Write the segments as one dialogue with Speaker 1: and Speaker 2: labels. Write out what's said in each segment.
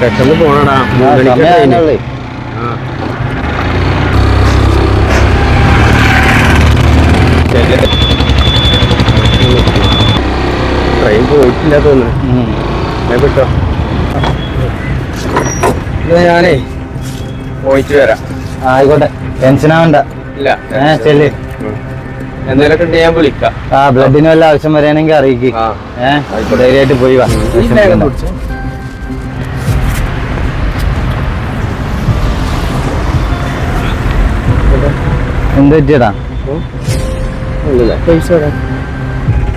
Speaker 1: പെട്ടെന്ന് പോണടാ. ട്രെയിൻ പോയിട്ടില്ല തോന്നുന്നു കിട്ടോ ഞാനേ പോയിട്ട് വരാം.
Speaker 2: ആയിക്കോട്ടെ. ടെൻഷൻ ആവണ്ട.
Speaker 1: ഇല്ല.
Speaker 2: ചെല്ല്.
Speaker 1: എന്തെങ്കിലുമൊക്കെ ഉണ്ടെങ്കിൽ ഞാൻ വിളിക്കാം.
Speaker 2: ആ ബ്ലഡിന് വല്ല ആവശ്യം വരികയാണെങ്കിൽ അറിയിക്കും. ഏഹ് ധൈര്യമായിട്ട് പോയി വാ. എന്ത് പറ്റിയടാ?
Speaker 1: പൈസ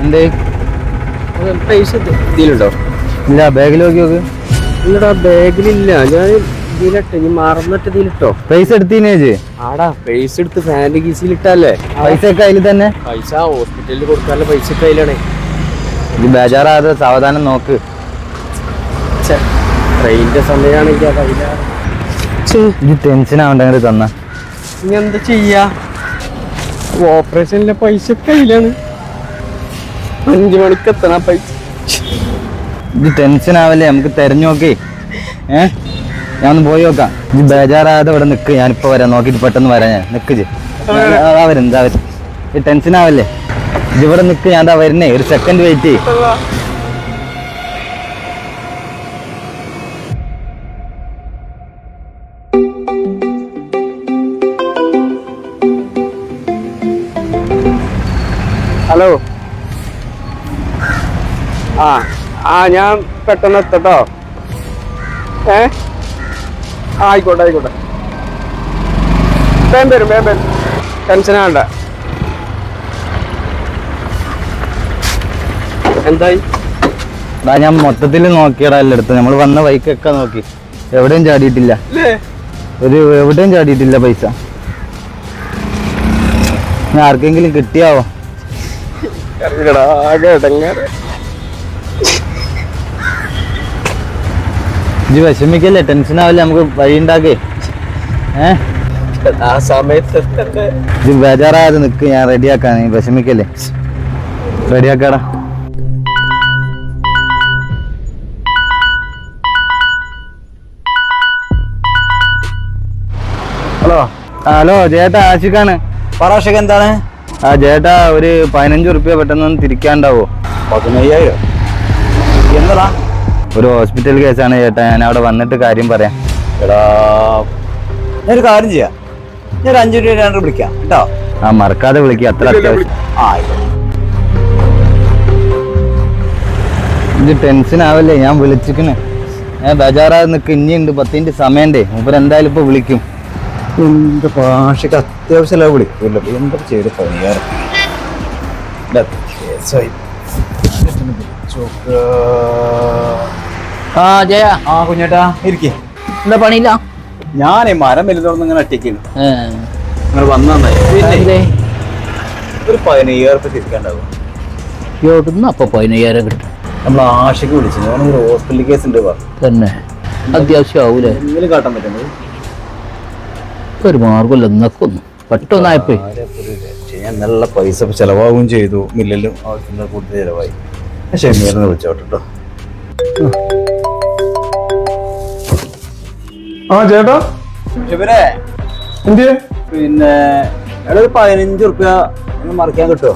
Speaker 2: എന്ത്?
Speaker 1: പൈസ ഇതിലുണ്ടോ?
Speaker 2: ഇല്ല ബാഗിൽ നോക്കി നോക്ക്.
Speaker 1: ഇല്ലടാ ബാഗിലില്ല. ഞാൻ ഇതിലിട്ട് ഇനി മറന്നിട്ട് ഇതിലിട്ടോ.
Speaker 2: പൈസ എടുത്തീനേജ്
Speaker 1: ആടാ പൈസ എടുത്ത് ഫാന്റെ
Speaker 2: പൈസ ഒക്കെ അതിൽ തന്നെ.
Speaker 1: പൈസ ഹോസ്പിറ്റലിൽ കൊടുക്കാനുള്ള പൈസ ഒക്കെ അതിലാണേ
Speaker 2: ഇത് ബേജാറാതെ സാവധാനം നോക്ക്.
Speaker 1: ട്രെയിനിന്റെ സമയമാണെങ്കിൽ
Speaker 2: ടെൻഷൻ ആവണ്ടെങ്കിൽ തന്ന.
Speaker 1: ഇനി എന്താ ചെയ്യാ? ഓപ്പറേഷനിലെ പൈസ കയ്യിലാണ്. അഞ്ചു മണിക്ക് എത്തണ പൈസ.
Speaker 2: ഇത് ടെൻഷൻ ആവല്ലേ? നമുക്ക് തെരഞ്ഞു നോക്കേ. ഏ? ഞാൻ ഒന്ന് പോയി നോക്കാം. ഇത് ബേജാറാതെ ഇവിടെ നിക്ക്. ഞാനിപ്പോ വരാം. നോക്കിട്ട് പെട്ടെന്ന് വരാം ഞാൻ. നിക്ക് ജി അതാ. വരും വരും ഇത് ടെൻഷൻ ആവല്ലേ? ഇത് ഇവിടെ നിക്ക്. ഞാൻ വരുന്നേ. ഒരു സെക്കൻഡ് വെയിറ്റ് ചെയ്യ്.
Speaker 1: ഹലോ. ആ ആ ഞാൻ പെട്ടെന്ന് എത്തട്ടോ. ഏ? ആ, ആയിക്കോട്ടെ ആയിക്കോട്ടെ. വേം വരും വേം വരും. ടെൻഷനാണ്ട എന്തായി?
Speaker 2: എടാ ഞാൻ മൊത്തത്തിൽ നോക്കിയടാ എല്ലായിടത്തും. നമ്മൾ വന്ന വൈക്കൊക്കെ നോക്കി. എവിടെയും ചാടിയിട്ടില്ല. ഒരു എവിടെയും ചാടിയിട്ടില്ല പൈസ. ഞാൻ ആർക്കെങ്കിലും കിട്ടിയാവോ? ഇത് വിഷമിക്കല്ലേ ടെൻഷൻ ആവില്ലേ നമുക്ക് വഴി ഉണ്ടാക്കേ? ഏഹ്
Speaker 1: ആ സമയത്ത് എത്തണ്ടേ?
Speaker 2: ബേജാറായത് നിക്ക് ഞാൻ റെഡിയാക്കാൻ വിഷമിക്കല്ലേ? റെഡിയാക്കാടാ ഹലോ. ഹലോ ചേട്ടാ ആശിക്കാണ്
Speaker 3: പറ ആശിക്ക് എന്താണ്?
Speaker 2: ആ ചേട്ടാ ഒരു പതിനഞ്ച് ഉറുപ്പ്യ പെട്ടെന്ന് തിരിക്കാണ്ടാവോ?
Speaker 3: പതിനയ്യായിരം? എന്നടാ
Speaker 2: ഒരു ഹോസ്പിറ്റൽ കേസാണ് ചേട്ടാ ഞാൻ അവിടെ വന്നിട്ട് കാര്യം പറയാം.
Speaker 3: എടാ ഞാനൊരു കാര്യം ചെയ്യാം. ഞാൻ അഞ്ചു രൂപ രണ്ട് വിളിക്കാം കേട്ടോ?
Speaker 2: ആ മറക്കാതെ വിളിക്കുക അത്ര അത്യാവശ്യം. ഇത് ടെൻഷൻ ആവല്ലേ ഞാൻ വിളിച്ചിക്കണേ ഞാൻ ബജാറാ നിൽക്കുക ഇനിയുണ്ട് പത്തിന്റെ സമയണ്ടേ മൂപ്പർ എന്തായാലും ഇപ്പൊ വിളിക്കും.
Speaker 3: എന്റെ ഭാഷക്ക് അത്യാവശ്യമല്ല വിളിക്കൂല്ലോ എന്താ ചെയ്ത്. ചോക്ക്.
Speaker 4: ആ ജയ.
Speaker 3: ആ കുഞ്ഞേട്ടാ ഇരിക്കേ.
Speaker 4: എന്താ പണിയില്ല?
Speaker 3: ഞാനേ മരം വലുതോന്ന് ഇങ്ങനെ
Speaker 4: അട്ടിക്കുന്നു
Speaker 3: നിങ്ങൾ വന്നായി ഒരു പതിനയ്യായിരം റുപ്യ തിരിക്കാണ്ടാവും?
Speaker 4: എവിടുന്ന് അപ്പൊ പതിനയ്യായിരം കിട്ടും.
Speaker 3: നമ്മൾ ആശയ്ക്ക് വിളിച്ചു ഒരു ഹോസ്പിറ്റൽ കേസ് ഉണ്ട്
Speaker 4: തന്നെ. അത്യാവശ്യം ആവൂലേ?
Speaker 3: എന്തെങ്കിലും കാട്ടാൻ പറ്റുന്നത്
Speaker 4: ഒരു മാർഗമില്ല പെട്ടെന്നായപ്പോ
Speaker 3: ഞാൻ നല്ല പൈസ ചെലവാകുകയും ചെയ്തു. മില്ലിലും ആവശ്യത്തിന് കൂടുതൽ ചെലവായി. വിളിച്ചോട്ടെ കേട്ടോ
Speaker 5: ആ ചേട്ടാ.
Speaker 3: പിന്നെ എടാ ഒരു പതിനഞ്ച് റുപ്യ ഒന്ന് മറിക്കാൻ കിട്ടുമോ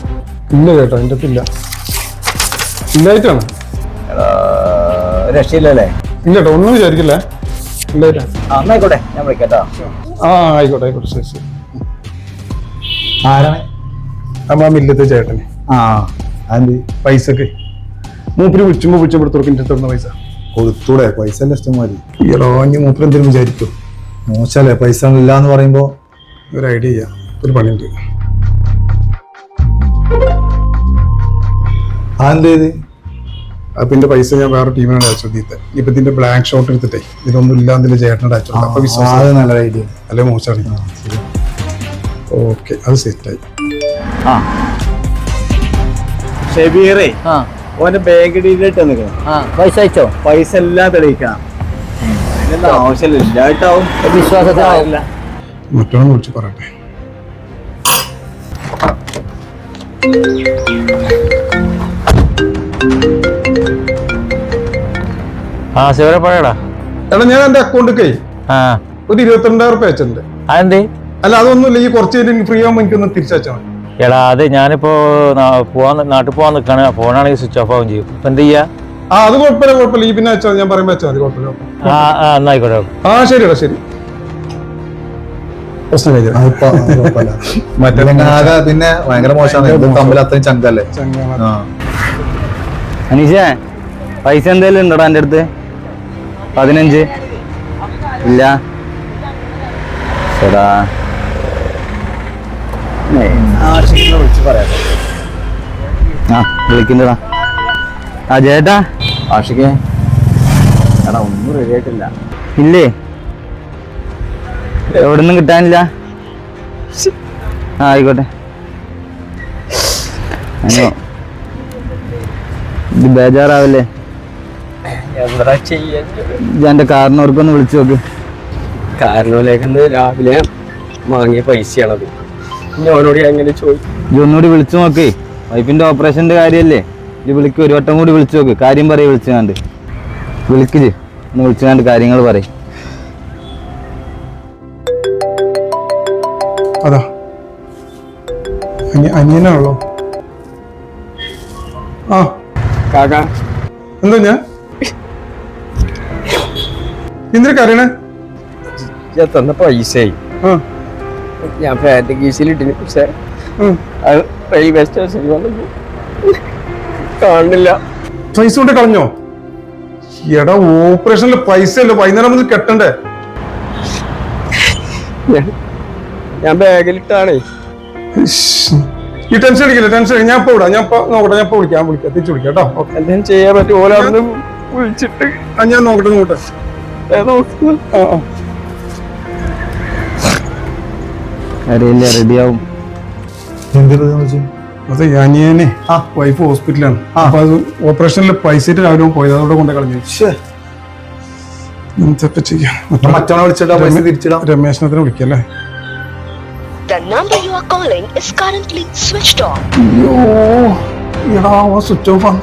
Speaker 5: ഇല്ല ചേട്ടാ എന്റെ ഇല്ല. ഇല്ലായിട്ടാണ്.
Speaker 3: എടാ രക്ഷയില്ലല്ലേ?
Speaker 5: ഇല്ല ചേട്ടാ ഒന്നും വിചാരിക്കില്ല. ഇല്ലായിട്ടാ
Speaker 3: ആ ഞാൻ വിളിക്കട്ടോ.
Speaker 5: ആ ആയിക്കോട്ടെ ആയിക്കോട്ടെ ശരി ശരി.
Speaker 3: ആരാണ്?
Speaker 5: നമ്മ മില്ലത്തെ ചേട്ടന്.
Speaker 3: ആ അത്
Speaker 5: പൈസക്ക്. മൂപ്പര് വിളിച്ചുമ്പോ വിളിച്ചപ്പെടുത്തോർക്ക് എന്റെ തന്ന പൈസ.
Speaker 6: കൊടുത്തൂടെ പൈസ അല്ല ഇഷ്ടംമാതിരി
Speaker 5: ഈടോ ഇനി മൂപ്പര് എന്തെങ്കിലും വിചാരിക്കും.
Speaker 6: മോശമല്ലേ പൈസ ഇല്ല എന്ന് പറയുമ്പോ?
Speaker 5: ഒരു ഐഡിയ ചെയ്യാം. ഒരു പണിയുണ്ട്.
Speaker 6: ആ എന്ത് ചെയ്ത്?
Speaker 5: അപ്പൊ ഇതിന്റെ പൈസ ഞാൻ വേറെ ടീമിനാണ് അയച്ചു. ഇതിത്തെ ഇപ്പൊ ഇതിന്റെ ബ്ലാങ്ക് ഷോട്ട് എടുത്തിട്ടേ ഇതൊന്നും ഇല്ല ചേട്ടനോട് അയച്ചു. അപ്പൊ വിശ്വാസം
Speaker 6: നല്ല ഐഡിയ
Speaker 5: അല്ലെ മോശമാണ് ഓക്കെ അത് സെറ്റായി.
Speaker 4: ആ.
Speaker 3: ഷെബീറേ
Speaker 4: ആ.
Speaker 3: ഓന്റെ ബാങ്ക് നിൽക്കണം.
Speaker 4: ആ പൈസ അയച്ചോ?
Speaker 3: പൈസ എല്ലാം തെളിയിക്കണം. അതിന്റെ ആവശ്യമില്ല ഇല്ലായിട്ടാവും
Speaker 4: വിശ്വാസത്തിലാവില്ല
Speaker 5: മറ്റൊന്നും വിളിച്ച് പറയട്ടെ.
Speaker 2: ആ ശിവരെ പറയടാ.
Speaker 5: എടാ ഞാൻ എന്റെ അക്കൗണ്ടിക്കേ
Speaker 4: ആ.
Speaker 5: ഒരു ഇരുപത്തിരണ്ടായിരം റുപ്യ അയച്ചിട്ടുണ്ട്.
Speaker 4: അതെന്തേ?
Speaker 5: അല്ല അതൊന്നുമില്ല ഈ കുറച്ച് കഴിഞ്ഞ് ഫ്രീ ആകുമ്പോൾ എനിക്കൊന്ന് തിരിച്ചയച്ചാൽ മതി.
Speaker 4: എടാ അത് ഞാനിപ്പോ നാ- പോവാൻ നാട്ടിൽ പോവാൻ നിൽക്കാണ് ഫോണാണെങ്കിൽ സ്വിച്ച് ഓഫ് ആവും ചെയ്യും. ഇപ്പൊ എന്ത് ചെയ്യാ
Speaker 5: ആ അത് കുഴപ്പമില്ല കുഴപ്പമില്ല. ഈ പിന്നെ വെച്ചാൽ മതി. ഞാൻ പറയുമ്പോൾ വെച്ചാൽ മതി കുഴപ്പമില്ല.
Speaker 4: ആ ആ എന്നായിക്കോട്ടെ
Speaker 5: ആ ശരിടാ ശരി. പ്രശ്നം കഴിഞ്ഞു.
Speaker 6: മറ്റേ പിന്നെ ആകെ പിന്നെ ഭയങ്കര മോശമാണ്. തമ്മിൽ അത്രയും ചങ്കല്ലേ? ആ.
Speaker 2: അനീഷേ പൈസ എന്തെങ്കിലും ഉണ്ടോടാ എന്റെ അടുത്ത്? പതിനഞ്ച്. ഇല്ല. ചേടാ ആ വിളിക്കുന്നതാ ആ ചേട്ടാ
Speaker 3: ആഷിക്കേ. എടാ ഒന്നും റെഡി ആയിട്ടില്ല.
Speaker 2: ഇല്ലേ? എവിടെ നിന്നും കിട്ടാനില്ല ആ ആയിക്കോട്ടെ. അയ്യോ. ഇത് ബേജാറാവല്ലേ?
Speaker 1: എന്താ ചെയ്യാൻ
Speaker 2: ഞാൻ എന്റെ കാറിനോർക്കൊന്ന് വിളിച്ചു നോക്ക്.
Speaker 1: കാരണത്തിലേക്കെന്ന് രാവിലെ വാങ്ങിയ പൈസയാണത്. ഇനി അവനോട് എങ്ങനെ ചോദിക്കും
Speaker 2: ഇത് ഒന്നുകൂടി വിളിച്ചു നോക്കേ. വൈഫിന്റെ ഓപ്പറേഷന്റെ കാര്യല്ലേ? ഇത് വിളിക്ക് ഒരു വട്ടം കൂടി വിളിച്ചു നോക്ക്. കാര്യം പറയും വിളിച്ചു കണ്ട് വിളിക്കിൽ ഒന്ന് വിളിച്ചു കണ്ട് കാര്യങ്ങൾ പറയും.
Speaker 5: അതാ. അനി അനിയനാണല്ലോ. ആ.
Speaker 1: കാക്ക.
Speaker 5: എന്താ ഞാൻ? എന്തിനൊക്കെ അറിയണേ?
Speaker 1: ഞാൻ തന്ന പൈസയായി. ഞാൻ പാന്റ് കീസിലിട്ടിന് പക്ഷെ റെയിൽവേ സ്റ്റേഷനിൽ വന്നു കാണുന്നില്ല.
Speaker 5: പൈസ കൊണ്ട് കളഞ്ഞോ? എടാ ഓപ്പറേഷനിൽ പൈസ അല്ല വൈകുന്നേരം മുതൽ കെട്ടണ്ടേ?
Speaker 1: ഞാൻ- ബാഗിലിട്ടാണേ.
Speaker 5: ഈ ടെൻഷൻ അടിക്കില്ല ടെൻഷൻ. ഞാൻ ഇപ്പൊ വിടാം. ഞാൻ ഇപ്പൊ നോക്കട്ടെ ഞാൻ ഇപ്പൊ വിളിക്കാം. ഞാൻ വിളിക്കാം. തിരിച്ചു വിളിക്കാം കേട്ടോ.
Speaker 1: എന്തെങ്കിലും ചെയ്യാൻ പറ്റും ഓല അവിടുന്ന് വിളിച്ചിട്ട്
Speaker 5: ആ ഞാൻ നോക്കട്ടെ നോക്കട്ടെ. ആ ആ.
Speaker 2: അറിയില്ല റെഡിയാവും.
Speaker 6: എന്തിനാ വെച്ചു?
Speaker 5: അതെ അനിയനെ
Speaker 6: ആ.
Speaker 5: വൈഫ് ഹോസ്പിറ്റലാണ് അപ്പൊ അത് ഓപ്പറേഷനിൽ പൈസ രാവിലെ പോയത് അതോടെ കൊണ്ട് കളഞ്ഞു. ചെയ്യാം.
Speaker 6: മറ്റവനെ വിളിച്ചിട്ടാ പൈസ തിരിച്ചിടാം.
Speaker 5: രമേശനത്തിന് വിളിക്കല്ലേ
Speaker 7: The number you are calling is currently switched off.
Speaker 5: ஐயோ ஏடா சுவிட்ச் ஆஃப்